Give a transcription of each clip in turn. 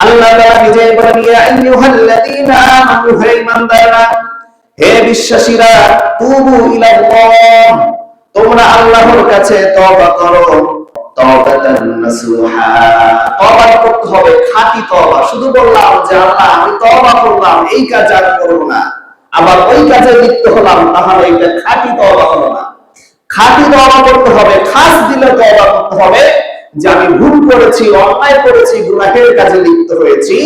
আল্লাহ তাআলা নিজে বলেন ইয়া হে বিশ্বাসীরা আল্লাহর কাছে করতে হবে শুধু বললাম যে, আল্লাহ, আমি তওবা করলাম, এই কাজ আর করব না। আবার ওই কাজে লিপ্ত হলাম, তাহলে এটা খাঁটি তওবা হলো না। খাঁটি তওবা করতে হবে, খাস দিলে তওবা করতে হবে যে আমি ভুল করেছি, অন্যায় করেছি, গুনাহের কাজে লিপ্ত হয়েছি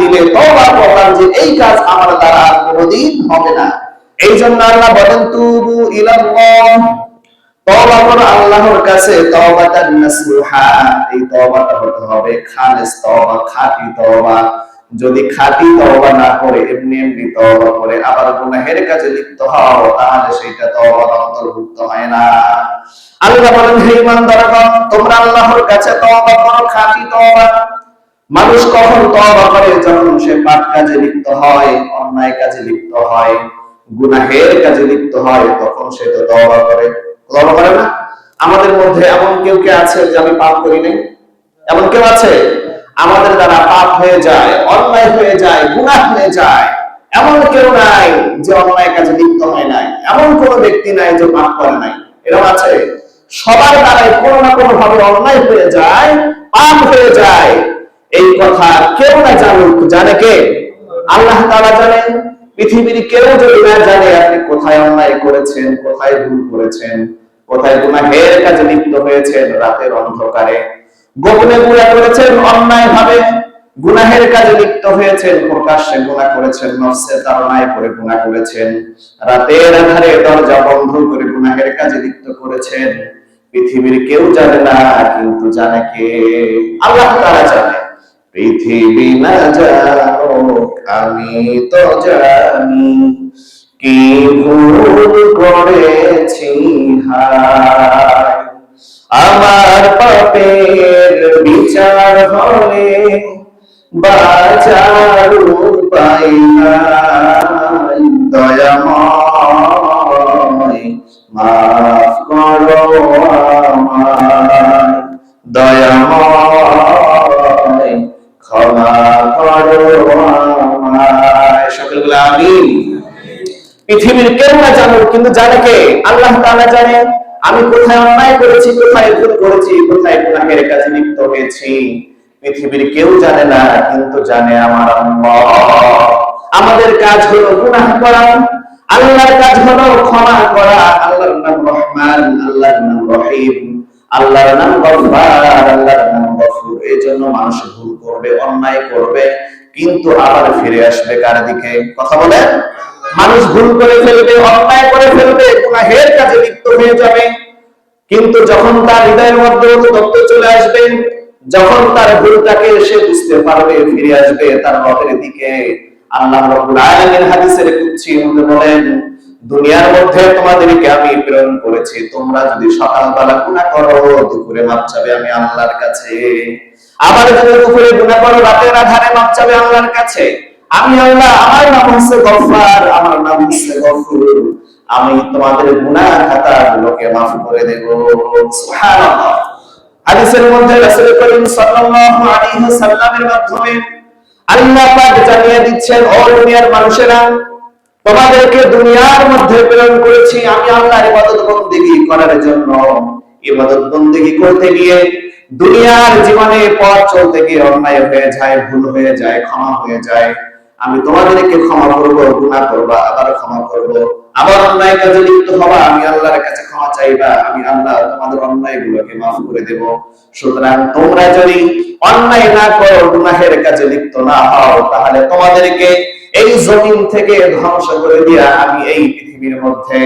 দিলে করলাম যে এই কাজ আমার দ্বারা কোনোদিন হবে না। এই জন্য আল্লাহ বলেন, তুবু ইলাল্লাহ। তওবা করো আল্লাহর কাছে, তওবাতান নাসুহা এই তওবাটা হতে হবে খালেস তওবা, খাঁটি তওবা। যদি খাঁটি তওবা না করে, এমনি এমনি তওবা করে আবার গুনাহের কাজে লিপ্ত হও, তাহলে সেটা তওবার অন্তর্ভুক্ত হয় না। আল্লাহ বলেন, হে ইমানদারগণ, তোমরা আল্লাহর কাছে তওবা করো, খাঁটি তওবা। মানুষ কখন তওবা করে? যখন সে পাপ কাজে লিপ্ত হয়, অন্যায় কাজে লিপ্ত হয়, গুনাহের কাজে লিপ্ত হয়, তখন সে তো তওবা করে। তওবা করে না? আমাদের মধ্যে এমন কেউ কে আছে যে আমি পাপ করি নাই? এমন কেউ আছে? আমাদের দ্বারা পাপ হয়ে যায়, অন্যায় হয়ে যায়, গুনাহ হয়ে যায়। এমন কেউ নাই যে অন্যায় কাজে লিপ্ত হয় নাই। এমন কোন ব্যক্তি নাই যে পাপ করে নাই। এরকম আছে? সবার দ্বারাই কোনো না কোনো ভাবে অন্যায় হয়ে যায়, পাপ হয়ে যায়। এই কথা কেউ না জানুক। জানে কে? আল্লাহ তাআলা জানেন। পৃথিবীর কেউ যদি না জানে আপনি কোথায় অন্যায় করেছেন, কোথায় ভুল করেছেন, কোথায় গুনাহের কাজে লিপ্ত হয়েছেন রাতের অন্ধকারে। গোপনে গুণা করেছেন অন্যায় ভাবে গুনাহের কাজে লিপ্ত হয়েছেন, প্রকাশ্যে গুণা করেছেন, নফসের তাড়নায় করে গুণা করেছেন, রাতের আধারে দরজা বন্ধ করে গুনাহের কাজে লিপ্ত করেছেন। পৃথিবীর কেউ জানে না, কিন্তু জানে কে? আল্লাহ তাআলা জানে। পৃথিবী না জানুক আমি তো জানি কি ভুল করেছি আমার পাপের বিচার হলে বাঁচার উপায় দয়াময়, মাফ পৃথিবীর কেউ না কিন্তু জানে কে? আল্লাহ আমি কোথায় অন্যায় করেছি, কোথায় ভুল করেছি, কোথায় গুনাহের কাজে লিপ্ত হয়েছি। পৃথিবীর কেউ জানে না, কিন্তু জানে আমার আমাদের কাজ হলো গুনাহ করা। আল্লাহর কাজ হলো ক্ষমা করা, আল্লাহর নাম রহমান, আল্লাহর নাম রহিম, আল্লাহর নাম গফফার, আল্লাহর নাম গফুর। এই জন্য মানুষ ভুল করবে, অন্যায় করবে, কিন্তু আবার ফিরে আসবে কার দিকে? কথা মানুষ ভুল করে ফেলবে, অন্যায় করে ফেলবে, গুনাহের কাজে লিপ্ত হয়ে যাবে। কিন্তু যখন তার হৃদয়ের মধ্যে তত্ত্ব চলে আসবে, যখন তার ভুলটাকে সে বুঝতে পারবে, ফিরে আসবে তার রবের দিকে। আল্লাহ রাব্বুল আলামিন হাদিসের কুদসি মধ্যে বলেন, দুনিয়ার মধ্যে তোমাদেরকে আমি প্রেরণ করেছি। তোমরা যদি সকালবেলা গুনাহ করো, দুপুরে মাপ চাবে আমি আল্লাহর কাছে। আবার যদি দুপুরে গুনাহ করো, রাতের আধারে মাপ চাবে আল্লাহর কাছে। আমি আল্লাহ, আমার নাম হচ্ছে গফফার, আমার নাম হচ্ছে গফুর আমি তোমাদের গুনাহ খাতা গুলোকে মাফ করে দেব। সুবহানাল্লাহ। হাদিসের মধ্যে রাসূল করিম সাল্লাল্লাহু আলাইহি ওয়াসাল্লামের মাধ্যমে আল্লাহ জানিয়ে দিচ্ছেন, ও দুনিয়ার মানুষেরা, তোমাদেরকে দুনিয়ার মধ্যে প্রেরণ করেছি। আমি আল্লাহ ইবাদত করার জন্য। ইবাদত বন্দেগী করতে গিয়ে দুনিয়ার জীবনে পথ চলতে গিয়ে অন্যায় হয়ে যায়, ভুল হয়ে যায়, ক্ষমা হয়ে যায়। আমি তোমাদেরকে ক্ষমা করব গুণা করবা, আবার ক্ষমা করব। আবার অন্যায় কাজে লিপ্ত হবা, আমি আল্লাহর কাছে ক্ষমা চাইবা, আমি আল্লাহ তোমাদের অন্যায়গুলোকে মাফ করে দেব। সুতরাং তোমরা যদি অন্যায় না করো, গুনাহের কাজে লিপ্ত না হও, তাহলে তোমাদেরকে এই জমিন থেকে ধ্বংস করে দিয়া আমি এই পৃথিবীর মধ্যে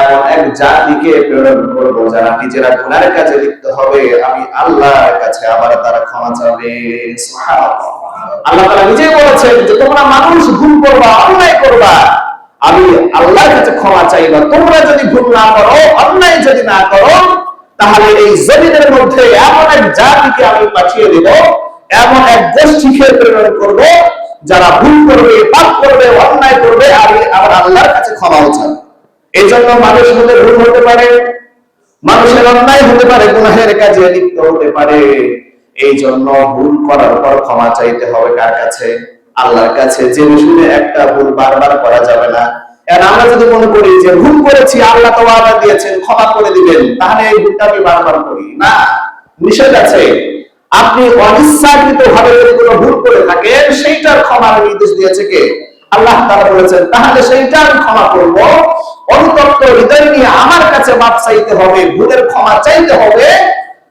এমন এক জাতিকে প্রেরণ করব, যারা নিজেরা গুনার কাজে লিপ্ত হবে। আমি আল্লাহর কাছে আবার তারা ক্ষমা চাবে। আল্লাহ তাআলা নিজেই বলেছেন যে, তোমরা মানুষ ভুল করবা, অন্যায় করবা। আমি আল্লাহর কাছে ক্ষমা চাইবা। তোমরা যদি ভুল না করো, অন্যায় যদি না করো, তাহলে এই জমিনের মধ্যে এমন এক জাতিকে আমি পাঠিয়ে দেব, এমন এক গোষ্ঠীকে প্রেরণ করব, যারা ভুল করবে, পাপ করবে, অন্যায় করবে, আমি আবার আল্লাহর কাছে ক্ষমাও চাবে এই জন্য মানুষ হতে ভুল হতে পারে, মানুষের অন্যায় হতে পারে, গুনাহের কাজে লিপ্ত হতে পারে। এই জন্য ভুল করার পর ক্ষমা চাইতে হবে কার কাছে? আল্লাহর কাছে যে শুনে একটা ভুল বারবার করা যাবে না। আমরা যদি মনে করি যে ভুল করেছি, আল্লাহ তো ওয়াদা দিয়েছেন, ক্ষমা করে দিবেন, তাহলে এই ভুলটা আমি বারবার করি। না, নিষেধ আছে। আপনি অনিচ্ছাকৃত ভাবে যদি কোনো ভুল করে থাকেন, সেইটার ক্ষমার নির্দেশ দিয়েছে কে? আল্লাহ তাআলা বলেছেন, তাহলে সেইটা আমি ক্ষমা করব। অনুতপ্ত হৃদয় নিয়ে আমার কাছে মাপ চাইতে হবে, ভুলের ক্ষমা চাইতে হবে,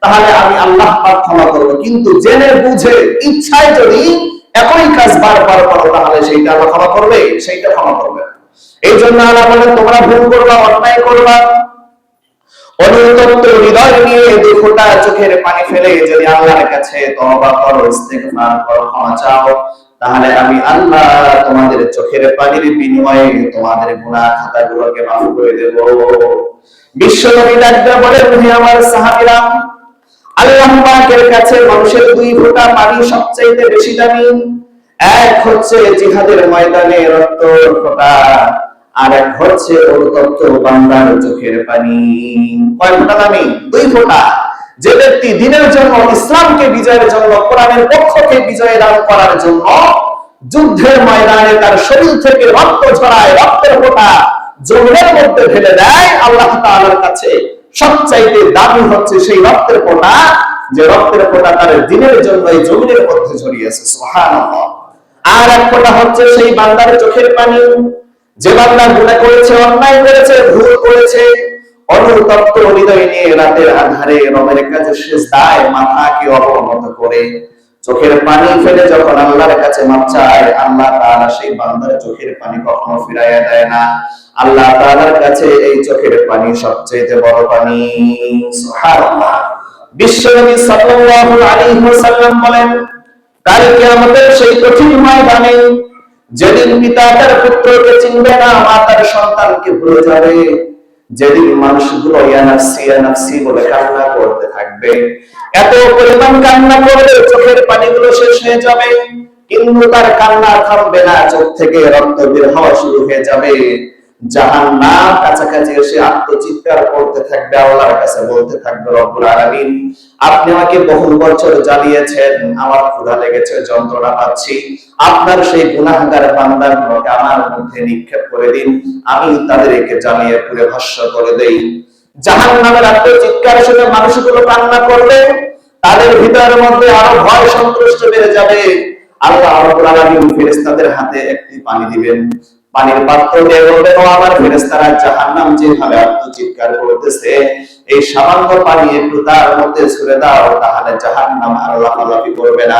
তাহলে আমি আল্লাহ পাক ক্ষমা করব। কিন্তু জেনে বুঝে, ইচ্ছায় যদি একই কাজ বারবার করো, তাহলে সেইটা আল্লাহ ক্ষমা করবে, সেইটা ক্ষমা করবে। এই জন্য আল্লাহ বলেন, তোমরা ভুল করবা, অন্যায় করবা। অনুতপ্ত হৃদয় নিয়ে চোখের পানি ফেলে যদি আল্লাহর কাছে করো, ইস্তেগফার করো, ক্ষমা চাও, তাহলে আমি আল্লাহ তোমাদের চোখের পানির বিনিময়ে তোমাদের গুনাহ খাতাগুলোকে মাফ করে দেব। বিশ্বনবী ডাকতে বলেন, হে আমার সাহাবীরা আল্লাহ কাছে মানুষের দুই ফোঁটা পানি সবচেয়ে বেশি দামি। এক হচ্ছে জিহাদের ময়দানে রক্ত ফোঁটা, আর এক হচ্ছে অনুতপ্ত বান্দার চোখের পানি। কয় ফোঁটা দামি? দুই ফোঁটা। যে ব্যক্তি দিনের জন্য ইসলামকে বিজয়ের জন্য, কোরআনের পক্ষকে বিজয় দান করার জন্য যুদ্ধের ময়দানে তার শরীর থেকে রক্ত ঝরায়, রক্তের ফোঁটা জমিনের মধ্যে ফেলে দেয়, আল্লাহ তাআলার কাছে সবচাইতে দামি হচ্ছে সেই রক্তের ফোঁটা যে রক্তের ফোঁটা তার দিনের জন্য এই জমিনের মধ্যে ছড়িয়েছে সুবহানাল্লাহ। আর এক ফোঁটা হচ্ছে সেই বান্দার চোখের পানি। যে বান্দা গুণা করেছে, অন্যায় করেছে, ভুল করেছে, অনুতপ্ত হৃদয় নিয়ে রাতের আধারে রবের কাছে শেষ দায় মাথাকে অবনত করে। চোখের পানি ফেলে যখন আল্লাহর কাছে মাপ চায়, আল্লাহ তাআলা সেই বান্দার চোখের পানি কখনো ফিরাইয়া দেয় না। আল্লাহ তাআলার কাছে এই চোখের পানি সবচেয়ে বড় পানি। সুবহানাল্লাহ। বিশ্বনবী সাল্লাল্লাহু আলাইহি ওয়াসাল্লাম বলেন, কাল কিয়ামতের সেই কঠিন ময়দানে যেদিন পিতা তার পুত্রকে চিনবে না, মা তার সন্তানকে ভুলে যাবে। যেদিন মানুষগুলো ইয়ানাফসি ইয়ানাফসি বলে কান্না করতে থাকবে এত পরিমাণ কান্না করবে চোখের পানিগুলো শেষ হয়ে যাবে, কিন্তু তার কান্না থামবে না, চোখ থেকে রক্ত বের হওয়া শুরু হয়ে যাবে। জাহান্নাম কাছাকাছি এসে আত্মচিৎকার করতে থাকবে, আল্লাহর কাছে বলতে থাকবে, রব্বুল আলামিন, আপনি আমাকে বহু বছর জ্বালিয়েছেন, আমার ক্ষুধা লেগেছে, যন্ত্রণা পাচ্ছি। আপনার সেই গুনাহগার বান্দাগুলোকে আমার মধ্যে নিক্ষেপ করে দিন, আমি তাদেরকে জ্বালিয়ে পুরে ভস্য করে দেই। জাহান্নামের আত্মচিৎকার শুনে মানুষগুলো কান্না করবে তাদের ভিতরের মধ্যে আরও ভয় সন্তুষ্ট বেড়ে যাবে। আল্লাহ হাতে একটি পানি দিবেন। পানির পাত্র দিয়ে আমার ফেরেশতারা, জাহান্নাম যেভাবে করতেছে, এই সামান্য পানি একটু তার মধ্যে ছুড়ে দাও, তাহলে জাহান্নাম আর করবে না।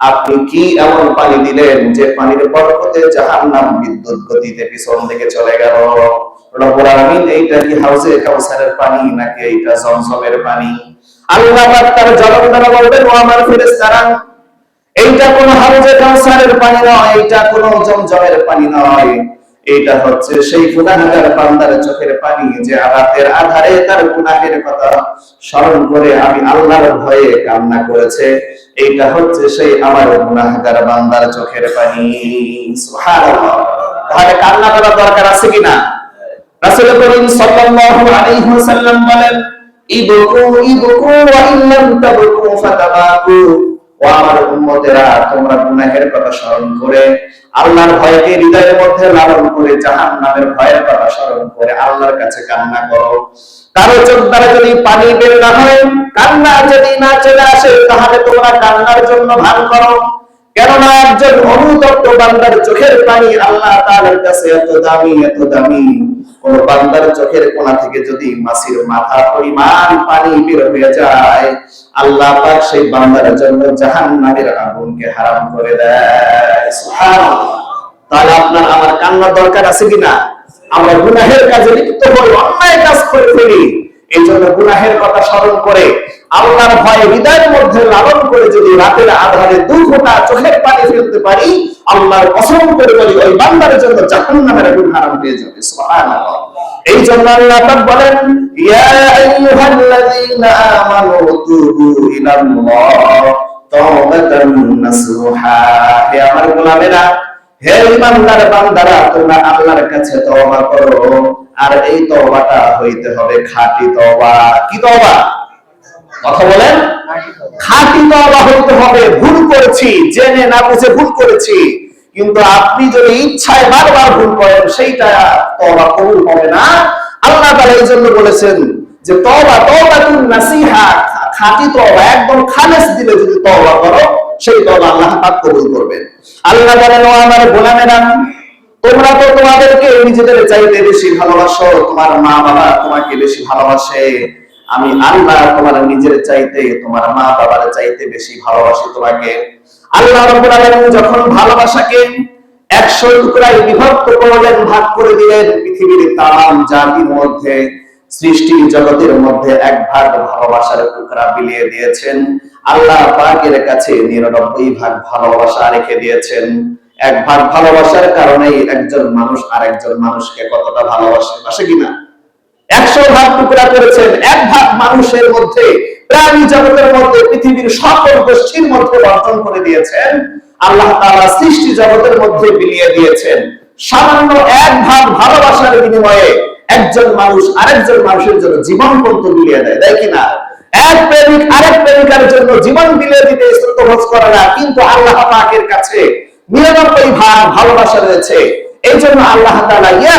আপনি কি এমন পানি দিলেন যে পানির বরকতে জাহান্নাম বিদ্যুৎ গতিতে পিছন দিকে চলে গেল? রব্বুল আলামিন, এইটা কি হাউজে কাউসারের পানি নাকি এইটা জমজমের পানি? আল্লাহ পাক তার দ্বারা বলবেন, ও আমার ফেরেশতারা, এইটা কোনো হাউজে কাউসারের পানি নয়, এইটা কোনো জমজমের পানি নয়। এটা হচ্ছে সেই গুনাহগার বান্দার চোখের পানি যে রাতের আধারে তার গুনাহের কথা স্মরণ করে আমি আল্লাহর ভয়ে কান্না করেছে। এইটা হচ্ছে সেই আমার গুনাহগার বান্দার চোখের পানি। সুবহানাল্লাহ। তাহলে কান্না করার দরকার আছে কিনা রাসূল করিম সাল্লাল্লাহু আলাইহি ওয়াসাল্লাম বলেন, ইবকু ইবকু, ওয়া ইল্লাম তাবকু, ফাতাবাকু। ও আমার উম্মতেরা, তোমরা গুনাহের কথা স্মরণ করে, আল্লাহর ভয়কে হৃদয়ের মধ্যে লালন করে জাহান নামের ভয়ের কথা স্মরণ করে আল্লাহর কাছে কান্না করো। কারও চোখ দ্বারা যদি পানি বের না হয়, কান্না যদি না চলে আসে, তাহলে তোমরা কান্নার জন্য ভান করো। কেননা একজন অনুতপ্ত বান্দার চোখের পানি আল্লাহ কাছে এত দামি এত দামি। কোন বান্দার চোখের কোণা থেকে যদি মাথা পরিমাণ পানি বের হয়ে যায়, আল্লাহ পাক সেই বান্দার জন্য জাহান্নামের আগুনকে হারাম করে দেয়। সুবহানাল্লাহ। তাহলে আপনার আমার কান্নার দরকার আছে কিনা? আমরা গুনাহের কাজে লিপ্ত হই অন্যায় কাজ করে ফেলি। এই জন্য গুনাহের কথা স্মরণ করে আল্লাহর ভয়ে হৃদয়ের মধ্যে লালন করে যদি রাতের আধারে দু ফোঁটা চোখের পানি ফেলতে পারি, আল্লাহর কসম করে বলি, ওই বান্দার জন্য জাহান্নামের আগুন হারাম হয়ে যাবে। এই জন্য আল্লাহ পাক বলেন, ইয়া আইয়ুহাল্লাযীনা আমানু তুবু ইলাল্লাহ তাওবাতান নাসুহা হে আমার গোলামেরা হে ইমানদার বান্দারা, তোমরা আল্লাহর কাছে তওবা করো। আর এই তওবাটা হইতে হবে খাঁটি তওবা। কি তওবা? কথা বলেন। খাঁটি তওবা হইতে হবে, ভুল করেছি, জেনে না বুঝে ভুল করেছি। কিন্তু আপনি যদি ইচ্ছায় বারবার ভুল করেন, সেইটা তওবা কবুল হবে না। আল্লাহ তাআলা এই জন্য বলেছেন যে, তওবা, তওবাতুন নাসিহা। খাঁটি তওবা, একদম খালেস দিলে যদি তওবা করো সেই তওবা আল্লাহ পাক কবুল করবেন। আল্লাহ বলেন ও আমার গোলামেরা, তোমরা তো তোমাদেরকে নিজেদের চাইতে বেশি ভালোবাসো, তোমার মা বাবা তোমাকে বেশি ভালোবাসে। আমি আল্লাহ তোমার নিজের চাইতে, তোমার মা বাবার চাইতে বেশি ভালোবাসি তোমাকে। আল্লাহ রাব্বুল আলামিন যখন ভালোবাসাকে একশো টুকরায় বিভক্ত করলেন, ভাগ করে দিলেন পৃথিবীর তাম জাতির মধ্যে। সৃষ্টি জগতের মধ্যে এক ভাগ ভালোবাসার টুকরা বিলিয়ে দিয়েছেন। আল্লাহ পাকের কাছে নিরানব্বই ভাগ ভালোবাসা রেখে দিয়েছেন। এক ভাগ ভালোবাসার কারণেই একজন মানুষ আরেকজন মানুষকে কতটা ভালোবাসে বাসে কিনা? একশো ভাগ টুকরা করেছেন, এক ভাগ মানুষের মধ্যে, প্রাণী জগতের মধ্যে, পৃথিবীর সকল গোষ্ঠীর মধ্যে বর্তন করে দিয়েছেন। আল্লাহ তাআলা সৃষ্টি জগতের মধ্যে বিলিয়ে দিয়েছেন। সামান্য এক ভাগ ভালোবাসার বিনিময়ে একজন মানুষ আরেকজন মানুষের জন্য জীবন পর্যন্ত বিলিয়ে দেয় দেয় কিনা এক প্রেমিক আরেক প্রেমিকার জন্য জীবন দিতে করে না, কিন্তু আল্লাহ পাকের কাছে নিরানব্বই ভাগ ভালোবাসা রয়েছে। এই জন্য আল্লাহ ইয়া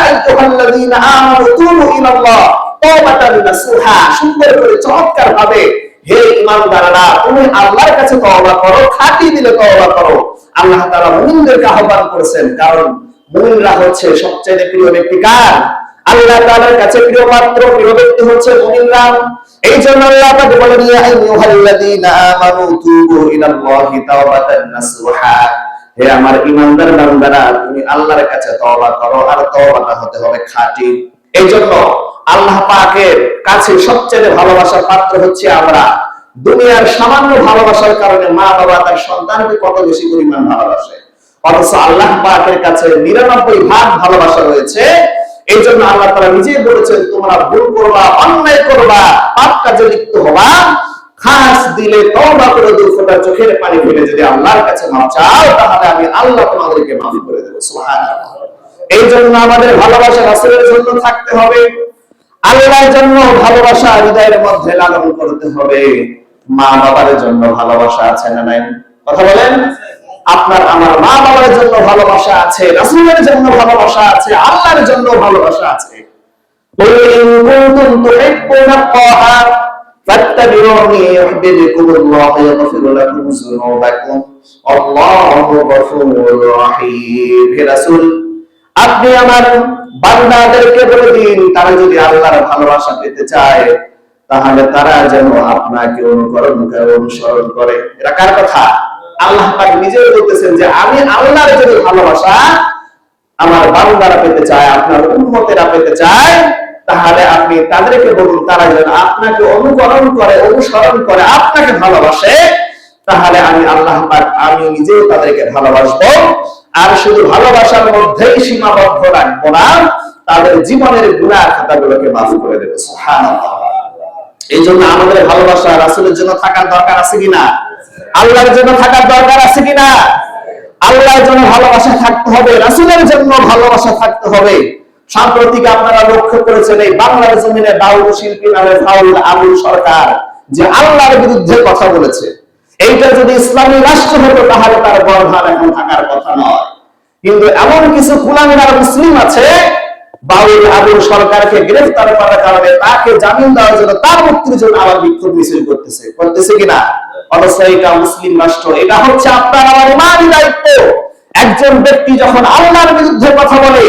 সুন্দর করে চমৎকার ভাবে হে ঈমানদাররা, তুমি আল্লাহর কাছে তওবা করো, খাঁটি দিলে তওবা করো। আল্লাহ তাআলা মুমিনদেরকে আহ্বান করেছেন, কারণ মুমিনরা হচ্ছে সবচেয়ে প্রিয় ব্যক্তি কার? আল্লাহ তাআলার কাছে প্রিয় পাত্র, প্রিয় ব্যক্তি হচ্ছে মুমিনরা এই জন্য আল্লাহ পাক বলেন ইয়া আইয়ুহাল্লাযীনা আমানু তুবু ইলাল্লাহি তাওবাতান নাসুহা হে আমার ইমানদার বান্দারা, তুমি আল্লাহর কাছে তওবা করো আর তওবাটা হতে হবে খাঁটি। এই জন্য আল্লাহ পাকের কাছে সবচেয়ে ভালোবাসার পাত্র হচ্ছে আমরা। দুনিয়ার সামান্য ভালোবাসার কারণে মা বাবা তার সন্তানকে কত বেশি পরিমাণ ভালোবাসে। অথচ আল্লাহ পাকের কাছে নিরানব্বই ভাগ ভালোবাসা রয়েছে। এই জন্য আল্লাহ তারা নিজেই বলেছেন, তোমরা ভুল করবা, অন্যায় করবা, পাপ কাজে লিপ্ত হবা। খাস দিলে তওবা করে ফোঁটা চোখের পানি ফেলে যদি আল্লাহর কাছে মাফ চাও, তাহলে আমি আল্লাহ তোমাদেরকে মাফ করে দেবো। এই জন্য আমাদের ভালোবাসা রাসূলের জন্য থাকতে হবে। আল্লাহর জন্য ভালোবাসা হৃদয়ের মধ্যে লালন করতে হবে। মা বাবার জন্য ভালোবাসা আছে না নাই? কথা বলেন? আপনার আমার মা বাবার জন্য ভালোবাসা আছে, রাসুলের জন্য ভালোবাসা আছে, আল্লাহর জন্য ভালোবাসা আছে। আপনি আমার বান্দাদেরকে বলে দিন, তারা যদি আল্লাহর ভালোবাসা পেতে চায়, তাহলে তারা যেন আপনাকে অনুকরণ করে, অনুসরণ করে। এরা কার কথা? আল্লাহ পাক নিজেই বলতেছেন যে আমি আল্লাহর যদি ভালোবাসা আমার বান্দারা পেতে চায়, আপনার উন্মতেরা পেতে চায়, তাহলে আপনি তাদেরকে বলুন, তারা যেন আপনাকে অনুকরণ করে, অনুসরণ করে, আপনাকে ভালোবাসে, তাহলে আমি আল্লাহ পাক আমি নিজেও তাদেরকে ভালোবাসবো। আর শুধু ভালোবাসার মধ্যেই সীমাবদ্ধ রাখব না, তাদের জীবনের গুণার খাতাগুলোকে মাফ করে দেবো এই জন্য আমাদের ভালোবাসা রাসূলের জন্য থাকার দরকার আছে কিনা? আল্লাহর জন্য থাকার দরকার আছে কিনা? আল্লাহর জন্য ভালোবাসা থাকতে হবে, রাসূলের জন্য ভালোবাসা থাকতে হবে। সাম্প্রতিক আপনারা লক্ষ্য করেছেন এই বাংলার জমিনে দাউদ শিল্পী নামে ফাউল আবুল সরকার, যে আল্লাহর বিরুদ্ধে কথা বলেছে। এইটা যদি ইসলামী রাষ্ট্র হতো, তাহলে তার গর্ভার এখন থাকার কথা নয়। কিন্তু এমন কিছু কুলাঙ্গার মুসলিম আছে, বাউল আবুল সরকারকে গ্রেফতার করার কারণে তাকে জামিন দেওয়ার জন্য তার মুক্তির জন্য আবার বিক্ষোভ মিছিল করতেছে। করতেছে কিনা? এটা মুসলিম রাষ্ট্র। এটা হচ্ছে আপনার আমার ইমানি দায়িত্ব। একজন ব্যক্তি যখন আল্লাহর বিরুদ্ধে কথা বলে,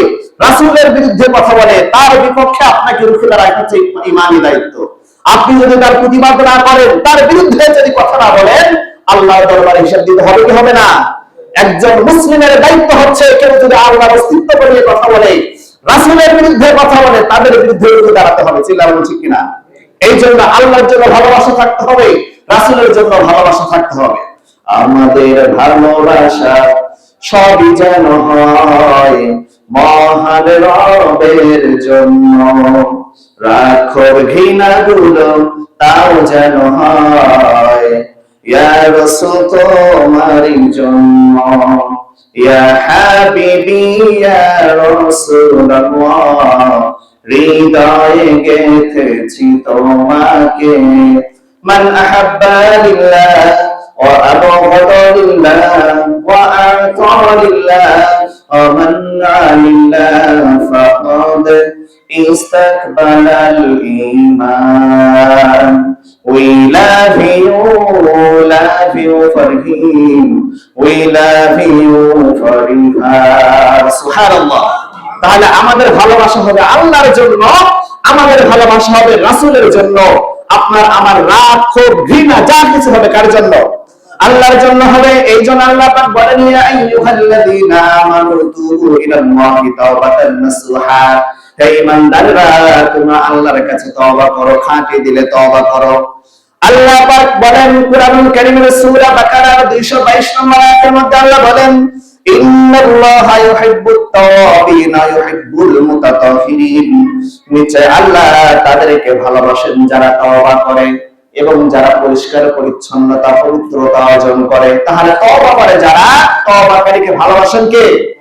রাসূলের বিরুদ্ধে কথা বলে, তার বিপক্ষে আপনাকে রুখে দাঁড়ায় হচ্ছে ইমানি দায়িত্ব। আপনি যদি তার প্রতিবাদ না করেন, তার বিরুদ্ধে যদি কথা না বলেন, আল্লাহর দরবারে হিসাব দিতে হবে কি হবে না? একজন মুসলিমের দায়িত্ব হচ্ছে কেউ যদি আল্লাহর অস্তিত্ব নিয়ে কথা বলে, রাসূলের বিরুদ্ধে কথা বলে, তাদের বিরুদ্ধে দাঁড়াতে হবে। চিল্লা বলছি কিনা? এই জন্য আল্লাহর জন্য ভালোবাসা থাকতে হবে। রাসূলের জন্য ভালোবাসা থাকতে হবে। আমাদের ভালোবাসা সবই যেন হয় মহান রবের জন্য। রাখর ঘৃণা গুলো তাও যেন হয়। ইয়া রাসূল তোমারই জন্য। ইয়া হাবিবি, ইয়া হৃদয়ে গেথেছি তোমাকে। মান আহাব্বা লিল্লাহ وأبغض لله وأعطى لله ومنع لله فقد استقبل الإيمان We love you, love you for him. We love you for her. Subhanallah. তাহলে আমাদের ভালোবাসা হবে আল্লাহর জন্য আমাদের ভালোবাসা হবে রাসূলের জন্য আপনার আমার রাগ ক্ষোভ ঘৃণা, যা কিছু হবে কার জন্য? আল্লাহর জন্য হবে, এই জন্য আল্লাহ পাক বলেন, ইয়া আইয়ুহাল্লাযীনা আমানু তুবু ইলাল্লাহি তাওবাতান নাসুহা। হে ঈমানদাররা তোমরা আল্লাহর কাছে তওবা করো, খাঁটি দিলে তওবা করো। আল্লাহ পাক বলেন, কুরআনুল কারীমের সূরা বাকারার 222 নম্বর আয়াতের মধ্যে আল্লাহ বলেন তাদেরকে ভালোবাসেন যারা তওবা করে এবং যারা পরিষ্কার পরিচ্ছন্নতা পবিত্রতা অর্জন করে। তাহলে তওবা করে যারা, তওবাকারীকে ভালোবাসেন কে?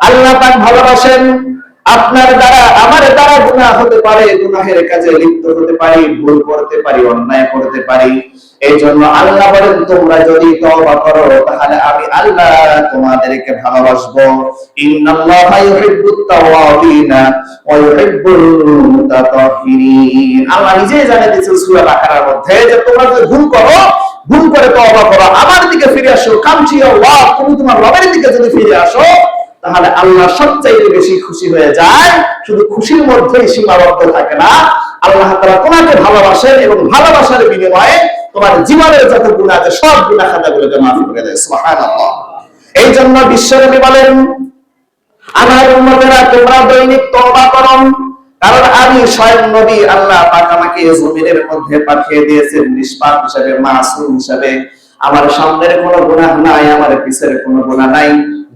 আল্লাহ পাক ভালোবাসেন। আপনার দ্বারা, আমার দ্বারা গুনাহ হতে পারে, গুনাহের কাজে লিপ্ত হতে পারি, ভুল করতে পারি, অন্যায় করতে পারি। এই জন্য আল্লাহ বলেন, তোমরা যদি তওবা করো, তাহলে আমি আল্লাহ তোমাদেরকে ভালোবাসবো। ইউহিব্বুত তাওয়াবিনা ওয়া ইউহিব্বুল মুতাতাহহিরিন আল্লাহ দিয়েছেন সূরা বাকারার মধ্যে যে, তোমরা যদি ভুল করো, ভুল করে তওবা করো, আমার দিকে ফিরে আসো কামচি আল্লাহ, তুমি তোমার রবের দিকে যদি ফিরে আসো, তাহলে আল্লাহ সবচাইতে বেশি খুশি হয়ে যায়। শুধু খুশির মধ্যেই সীমাবদ্ধ থাকে না। আল্লাহ তারা তোমাকে ভালোবাসেন এবং ভালোবাসার বিনিময়ে তোমার জীবনের যত গুণ আছে, সব গুণা খাতাগুলোকে মাফ করে দেয়, সুবহানাল্লাহ। এই জন্য বিশ্বনবী বলেন, আমার উম্মতেরা তোমরা দৈনিক তওবা করো। কারণ আমি স্বয়ং নবী, আল্লাহ পাক আমাকে জমিনের মধ্যে পাঠিয়ে দিয়েছেন, নিষ্পাপ হিসাবে, মাসুম হিসাবে। আমার সামনের কোনো গুনাহ নাই, আমার পিছের কোনো গুনাহ নাই।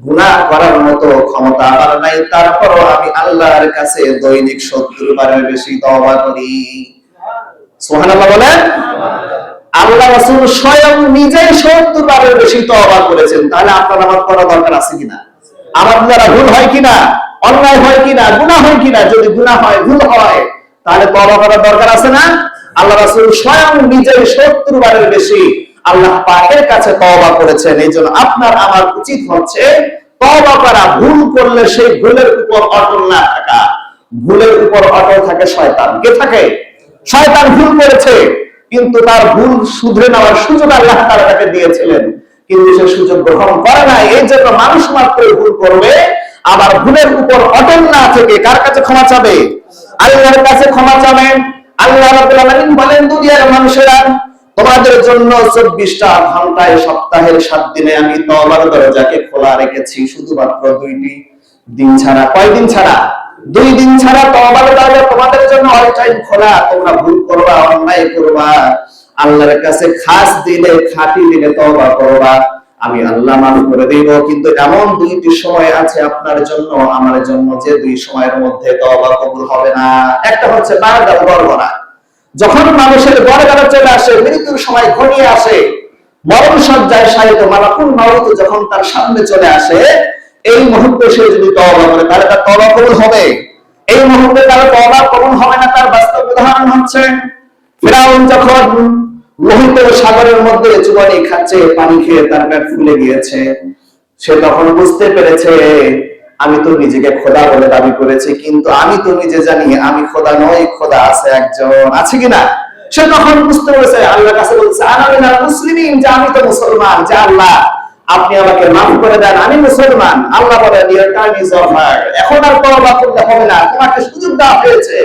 গুনাহ করার মতো ক্ষমতা আমার নাই। তারপরও আমি আল্লাহর কাছে দৈনিক সত্তর বারের বেশি তওবা করি। সুবহানাল্লাহ বলেন? আল্লাহ রাসূল স্বয়ং নিজেই সত্তর বারের বেশি আল্লাহ পাকের কাছে তওবা করেছেন। এই জন্য আপনার আমার উচিত হচ্ছে তওবা করা। ভুল করলে সেই ভুলের উপর অটল না থাকা। ভুলের উপর অটল থাকে শয়তান। কে থাকে? শয়তান ভুল করেছে। কিন্তু তার ভুল শুধরে নেওয়ার সুযোগ আল্লাহ তাআলা তাকে দিয়েছিলেন। কিন্তু সে সুযোগ গ্রহণ করে না এই জন্য মানুষ মাত্রই ভুল করবে। আবার ভুলের উপর অটল না থেকে কার কাছে ক্ষমা চাবে? আল্লাহর কাছে ক্ষমা চাবেন আল্লাহ রাব্বুল বলেন, দুনিয়ার মানুষেরা, তোমাদের জন্য চব্বিশটা ঘন্টায় সপ্তাহের সাত দিনে আমি তওবার দরজাকে খোলা রেখেছি, শুধুমাত্র দুইটি দিন ছাড়া। কয়দিন ছাড়া? দুই দিন ছাড়া তওবার দরজা তোমাদের জন্য অল টাইম খোলা, তোমরা ভুল করবা, অন্যায় করবা। আল্লাহর কাছে খাস দিলে, খাঁটি দিলে তওবা করবা। আমি আল্লাহ মাফ করে দেব, কিন্তু এমন দুইটি সময় আছে আপনার জন্য, আমার জন্য যে দুই সময়ের মধ্যে তওবা কবুল হবে না। একটা হচ্ছে বারদার গড়গড়া যখন মানুষের গড়গড়া চলে আসে, মৃত্যুর সময় ঘনিয়ে আসে মরণ সজ্জায় শায়িত মালাকুল মাউত যখন তার সামনে চলে আসে এই মুহূর্তে সে যদি তওবা করে, তাহলে তার তওবা কবুল হবে। এই মুহূর্তে তার তওবা কবুল হবে না, তার বাস্তব উদাহরণ হচ্ছে, ফেরাউন যখন লোহিত সাগরের মধ্যে চুবানি খাচ্ছে, পানি খেয়ে তার পেট ফুলে গিয়েছে, সে তখন বুঝতে পেরেছে, আমি তো নিজেকে খোদা বলে দাবি করেছি, কিন্তু আমি তো নিজে জানি, আমি খোদা নই, খোদা আছে একজন। আছে কিনা সে তখন বুঝতে পেরেছে, আল্লাহর কাছে বলছে আনামিনা মুসলিমিন, যে আমি তো মুসলমান, যে আল্লাহ আপনি আমাকে মাফ করে দেন, আমি মুসলমান। আল্লাহ বলেন ইয়োর টাইম ইজ ওভার এখন আর তওবা করতে হবে না। তোমাকে সুযোগ দেওয়া হয়েছে।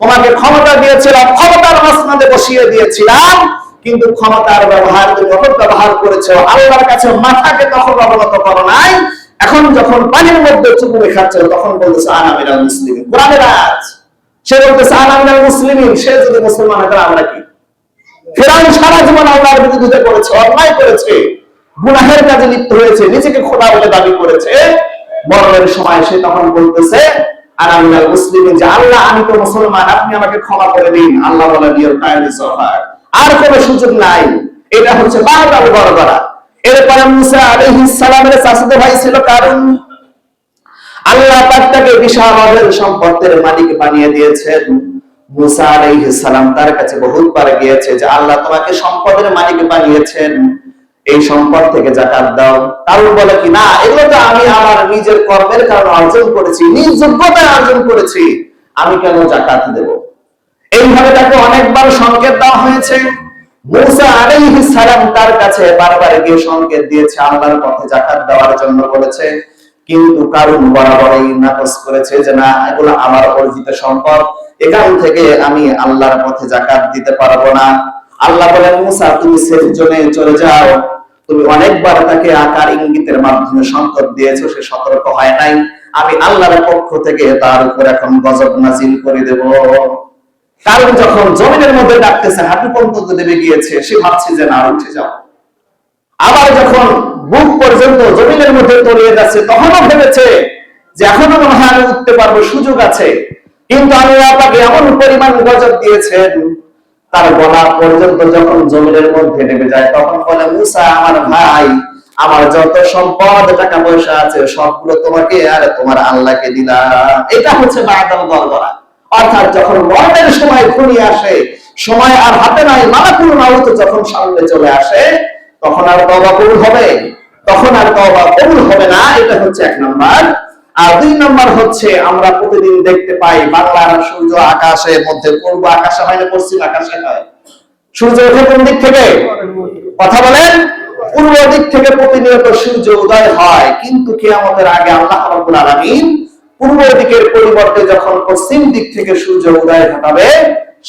তোমাকে ক্ষমতা দিয়েছিলাম, ক্ষমতার মাসনাদে বসিয়ে দিয়েছিলাম, কিন্তু ক্ষমতার ব্যবহার তুমি অপব্যবহার করেছ। আল্লাহর কাছে মাথাকে তখন অবনত করো নাই। এখন যখন পানির মধ্যে চুপুরে খাচ্ছ, তখন বলতেছো আনামিরা মুসলিম কোরআনের আয়াত। সে বলতেছে আনামিনাল মুসলিমিন। সে যদি মুসলমান হয় আমরা কি? ফেরাউন সারা জীবন আল্লাহর বিরুদ্ধে করেছে, অন্যায় করেছে। গুনাহের কাজে লিপ্ত হয়েছে, নিজেকে খোদা বলে দাবি করেছে। মরণের সময় সে তখন বলতেছে আর আনামিনাল মুসলিমিন যে আল্লাহ, আমি তো মুসলমান, আপনি আমাকে ক্ষমা করে দিন। আল্লাহ আর কোনো সুযোগ নাই। এটা হচ্ছে বারবার বড় এরপরে মুসা ভাই ছিল কারণ আল্লাহ মালিক বানিয়ে দিয়েছেন। মুসা তার কাছে বহুতবার গিয়েছে যে আল্লাহ তোমাকে সম্পদের মালিক বানিয়েছেন। এই সম্পদ থেকে জাকাত দাও। কারণ বলে কি? না, এগুলো তো আমি আমার নিজের কর্মের কারণে অর্জন করেছি, নিজ যোগ্যতায় অর্জন করেছি। আমি কেন জাকাত দেব? এইভাবে তাকে অনেকবার সংকেত দেওয়া হয়েছে। মুসা সালাম তার কাছে বারবার গিয়ে সংকেত দিয়েছে, আল্লাহর পথে জাকাত দেওয়ার জন্য বলেছে। কিন্তু কারণ বরাবরই নাকচ করেছে যে, না, এগুলো আমার অর্জিত সম্পদ। এখান থেকে আমি আল্লাহর পথে জাকাত দিতে পারব না। আল্লাহ বলেন, মুসা, তুমি সেফ জোনে চলে যাও। তুমি অনেকবার তাকে আকার ইঙ্গিতের মাধ্যমে সংকট দিয়েছ, সে সতর্ক হয় নাই। আমি আল্লাহর পক্ষ থেকে তার উপর এখন গজব নাজিল করে দেব। কারণ যখন জমিনের মধ্যে ডাকতেছে হাঁটু পর্যন্ত দেবে গিয়েছে, সে ভাবছে যে না উঠে যাও। আবার যখন বুক পর্যন্ত জমিনের মধ্যে তলিয়ে যাচ্ছে, তখনও ভেবেছে যে এখনও মনে হয় আমি উঠতে পারব, সুযোগ আছে। কিন্তু আমি আপনাকে এমন পরিমাণ গজব দিয়েছেন তার গলা পর্যন্ত যখন জমিনের মধ্যে নেমে যায়, তখন বলে, মুসা, আমার ভাই, আমার যত সম্পদ, টাকা পয়সা আছে, সবগুলো তোমাকে আর তোমার আল্লাহকে দিলাম। এটা হচ্ছে বাদাম গড়গড়া। অর্থাৎ যখন মরণের সময় ঘনিয়ে আসে, সময় আর হাতে নাই, মালাকুল মাউত যখন সামনে চলে আসে, তখন আর তবা কবুল হবে, তখন আর তবা কবুল হবে না, এটা হচ্ছে এক নম্বর। আর দুই নম্বর হচ্ছে, আমরা প্রতিদিন দেখতে পাই বাংলার সূর্য আকাশের মধ্যে, পূর্ব আকাশে হয় না, পশ্চিম আকাশে হয়? সূর্য ওঠে কোন দিক থেকে? কথা বলেন। পূর্ব দিক থেকে প্রতিনিয়ত সূর্য উদয় হয়, কিন্তু কিয়ামতের আগে আল্লাহ রাব্বুল আলামিন পূর্ব দিকের পরিবর্তে যখন পশ্চিম দিক থেকে সূর্য উদয় ঘটাবে,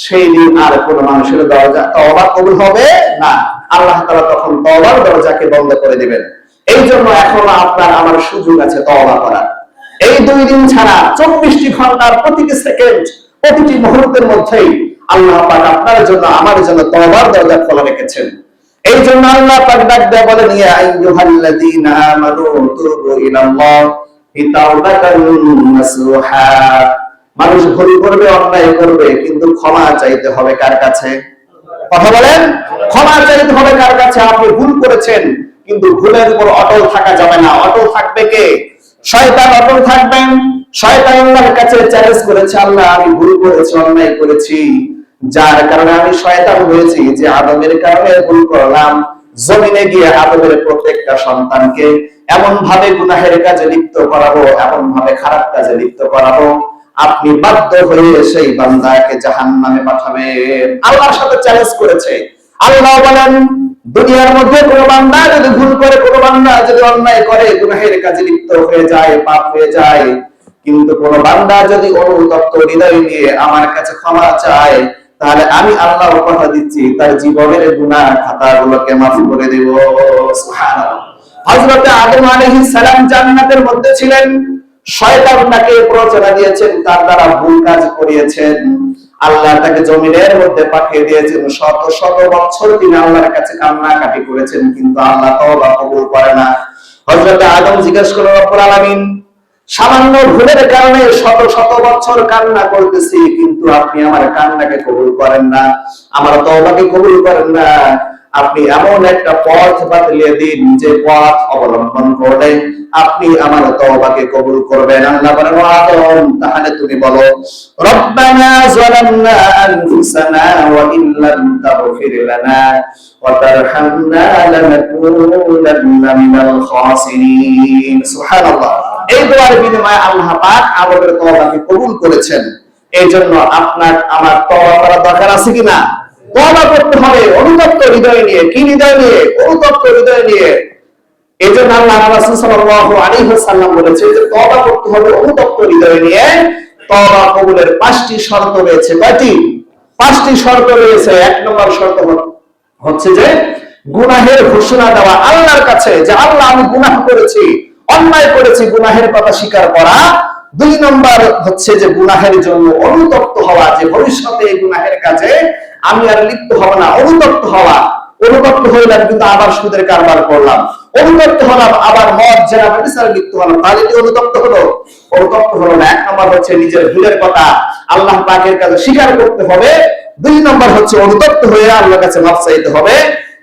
সেই দিন আর কোন মানুষের দরজা, তওবা কবুল হবে না। আল্লাহ তাআলা তখন তওবার দরজাকে বন্ধ করে দিবেন। এই জন্য এখনও আপনার আমার সুযোগ আছে তওবা করার। এই দুই দিন ছাড়া চব্বিশটি ঘণ্টার প্রতিটি সেকেন্ড প্রতিটি মুহূর্তের মধ্যেই আল্লাহ পাক আপনার জন্য, আমার জন্য তওবার দরজা খোলা রেখেছেন। এই জন্য আল্লাহ পাক ডাক ইয়া আইয়ুহাল্লাযীনা আমানু তুবু ইলাল্লাহ নাসুহা মানুষ ভুল করবে, অন্যায় করবে, কিন্তু ক্ষমা চাইতে হবে কার কাছে? কথা বলেন? ক্ষমা চাইতে হবে কার কাছে? আপনি ভুল করেছেন, কিন্তু ভুলের উপর অটল থাকা যাবে না। অটল থাকবে কে? শয়তান অটল থাকবেন। শয়তান আল্লাহর কাছে চ্যালেঞ্জ করেছে, আল্লাহ, আমি ভুল করেছি, অন্যায় করেছি। যার কারণে আমি শয়তান হয়েছি, যে আদমের কারণে ভুল করলাম। জমিনে গিয়ে আদমের প্রত্যেকটা সন্তানকে এমন ভাবে গুনাহের কাজে লিপ্ত করাবো এমন ভাবে খারাপ কাজে লিপ্ত করাবো। আপনি বাধ্য হয়ে সেই বান্দাকে জাহান নামে পাঠাবেন। আল্লাহর সাথে চ্যালেঞ্জ করেছে। আল্লাহ বলেন দুনিয়ার মধ্যে কোন বান্দা যদি ভুল করে, কোন বান্দা যদি অন্যায় করে, গুনাহের কাজে লিপ্ত হয়ে যায়, পাপ হয়ে যায়। কিন্তু কোন বান্দা যদি অনুতপ্ত হৃদয় নিয়ে আমার কাছে ক্ষমা চায়, তাহলে আমি আল্লাহ কথা দিচ্ছি, তার জীবনের গুনাহ খাতাগুলোকে মাফ করে দেব। হযরতে আদম আলাইহিস সালাম জান্নাতের মধ্যে ছিলেন। শয়তান তাকে প্রচেনা দিয়েছেন, তার দ্বারা ভুল কাজ করিয়েছেন। আল্লাহ তাকে জমিনের মধ্যে পাঠিয়ে দিয়েছেন শত শত বছর তিনি আল্লাহর কাছে কান্নাকাটি করেছেন, কিন্তু আল্লাহ তওবা কবুল করে না। হযরত আদম জিজ্ঞেস করলেন রব্বুল আলামিন, সামান্য ভুলের কারণে শত শত বছর কান্না করতেছি, কিন্তু আপনি আমার কান্নাকে কবুল করেন না, আমার তওবাকে কবুল করেন না। আপনি এমন একটা পথ বাতলিয়ে দিন, যে পথ অবলম্বন করলে আপনি আমার তওবাকে কবুল করবেন। আল্লাহ বলেন তাহলে তুমি বলো, রব্বানা আনফুসানা ওয়া তাগফির লানা ওয়া তারহামনা লানাকুনান্না মিনাল খাসিরিন। সুবহানাল্লাহ। এই দোয়ার বিনিময়ে আল্লাহ পাক আমাদের তওবাকে কবুল করেছেন। এই জন্য আপনার, আমার তওবা করা দরকার আছে কিনা? তওবা করতে হবে, অনুতপ্ত হৃদয় নিয়ে, কি হৃদয় নিয়ে? অনুতপ্ত হৃদয় নিয়ে। এই জন্য আল্লাহ রাসূল সাল্লাল্লাহু আলাইহি ওয়াসাল্লাম যে তওবা করতে হবে অনুতপ্ত হৃদয় নিয়ে। তওবা কবুলের পাঁচটি শর্ত রয়েছে। কয়টি? পাঁচটি শর্ত রয়েছে। এক নম্বর শর্ত হচ্ছে যে গুনাহের ঘোষণা দেওয়া আল্লাহর কাছে যে আল্লাহ আমি গুনাহ করেছি, অন্যায় করেছি, গুনাহের কথা স্বীকার করা। দুই নম্বর হচ্ছে যে গুনাহের জন্য অনুতপ্ত হওয়া, যে ভবিষ্যতে গুনাহের কাজে আমি আর লিপ্ত হব না, অনুতপ্ত হওয়া। অনুতপ্ত হইলাম, কিন্তু আবার সুদের কারবার করলাম। অনুতপ্ত হলাম, আবার মদ, জেনা ব্যবসার লিপ্ত হলাম। তাহলে কি অনুতপ্ত হলো? অনুতপ্ত হলো না। এক নম্বর হচ্ছে নিজের ভুলের কথা। আল্লাহ পাকের কাছে স্বীকার করতে হবে। দুই নম্বর হচ্ছে অনুতপ্ত হয়ে আল্লাহর কাছে মাফ চাইতে হবে।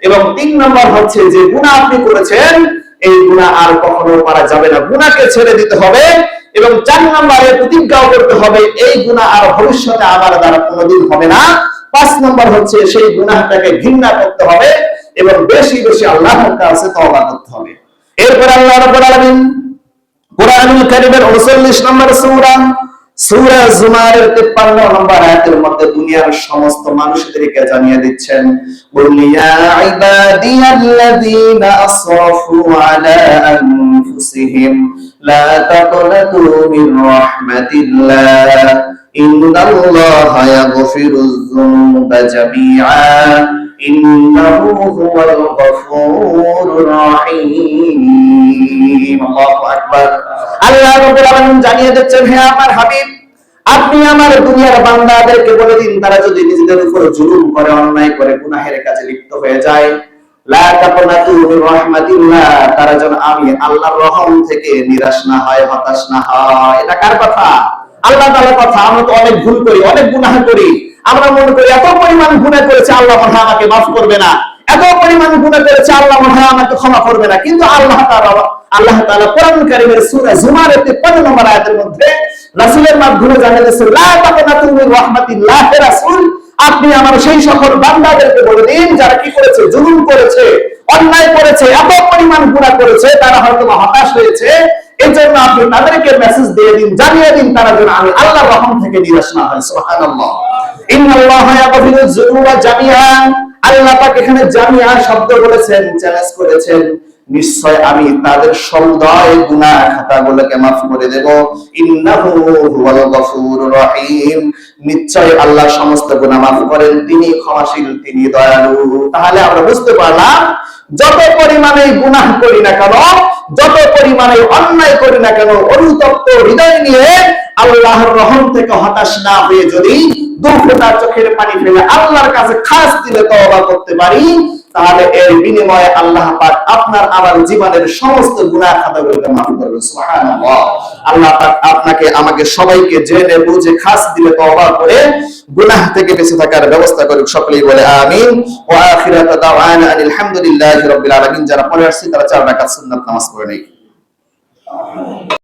এবং তিন নম্বর হচ্ছে যে গুনাহ আপনি করেছেন, এই গুনাহ আর কখনো করা যাবে না। গুণাকে ছেড়ে দিতে হবে। এবং চার নম্বরে প্রতিজ্ঞাও করতে হবে, এই গুনাহ আর ভবিষ্যতে আমার দ্বারা কোনোদিন হবে না। পাঁচ নম্বর হচ্ছে সেই গুনাহটাকে ঘৃণা করতে হবে এবং বেশি বেশি আল্লাহর কাছে তওবা করতে হবে। এরপর আল্লাহ রাব্বুল আলামিন কোরআনুল কারীমের 39 নম্বর সূরা সূরা জুমারের 53 নম্বর আয়াতের মধ্যে দুনিয়ার সমস্ত মানুষদেরকে জানিয়ে দিচ্ছেন কুল ইয়া ইবাদিয়াল্লাযীনা আসরাফু আলা আনফুসিহিম লা তাকনাতু মির রাহমাতিল্লাহ ইন্নাল্লাহা ইয়াগফিরুয যুনুবা জামিআ ইন্নাহু হুয়াল গফুরুর রহিম আল্লাহু আকবার আল্লাহ রাব্বুল আলামিন জানিয়ে দিচ্ছেন, হে আমার হাবিব, আপনি আমার দুনিয়ার বান্দাদেরকে বলে দিন, তারা যদি নিজেদের উপর জুলুম করে, অন্যায় করে, গুনাহের কাজে লিপ্ত হয়ে যায়। তারা যেন আমি আল্লাহর রহম থেকে নিরাশ না হয়, হতাশ না হয়। এটা কার কথা? আল্লাহ কথা। আমরা তো অনেক ভুল করি, অনেক করি। আমরা মনে করি এত পরিমাণ গুনাহ করেছে আল্লাহ আমাকে মাফ করবে না। এত পরিমাণ গুনাহ করেছে আল্লাহ আমাকে ক্ষমা করবে না। কিন্তু আল্লাহ আল্লাহ তাআলা কোরআন কারীমের সূরা জুমারের 53 নম্বর আয়াতের মধ্যে মাধ্যমে আপনি আমার সেই সকল বান্দাদেরকে বলে দিন, যারা কি করেছে? জুলুম করেছে, অন্যায় করেছে, এত পরিমাণ গুনাহ করেছে, তারা হয়তো হতাশ হয়েছে। এই জন্য আপনি তাদেরকে মেসেজ দিয়ে দিন, জানিয়ে দিন তারা যেন আমি আল্লাহর রহম থেকে নিরাশ না হয়। আল্লাহ পাক এখানে জামিআ শব্দ বলেছেন চ্যালেঞ্জ করেছেন। নিশ্চয় আমি তাদের সমুদয় গুনাহ খাতাগুলোকে মাফ করে দেব। নিশ্চয় আল্লাহ সমস্ত গুনাহ মাফ করেন, তিনি ক্ষমাশীল, তিনি দয়ালু। তাহলে আমরা বুঝতে পারলাম, যত পরিমাণে গুনাহ করি না কেন, যত পরিমাণে অন্যায় করি না কেন, অনুতপ্ত হৃদয় নিয়ে আল্লাহর রহম থেকে হতাশ না হয়ে যদি দুঃখটা চোখের পানি ফেলে আল্লাহর কাছে খাস দিলে তওবা করতে পারি তাহলে এর বিনিময়ে আল্লাহ পাক আপনার আমার জীবনের সমস্ত গুনাহ খাতাগুলোকে মাফ করবে সুবহানাল্লাহ। আল্লাহ পাক আপনাকে, আমাকে সবাইকে জেনে বুঝে খাস দিলে তওবা করে গুনাহ থেকে বেঁচে থাকার ব্যবস্থা করুক, সকলেই বলে আমিন। ওয়া আখিরাত দাওয়ানা আনিল হামদুলিল্লাহি রাব্বিল আলামিন। যারা পড়ে আসছে তারা চার রাকাত সুন্নাত নামাজ পড়ে নেই।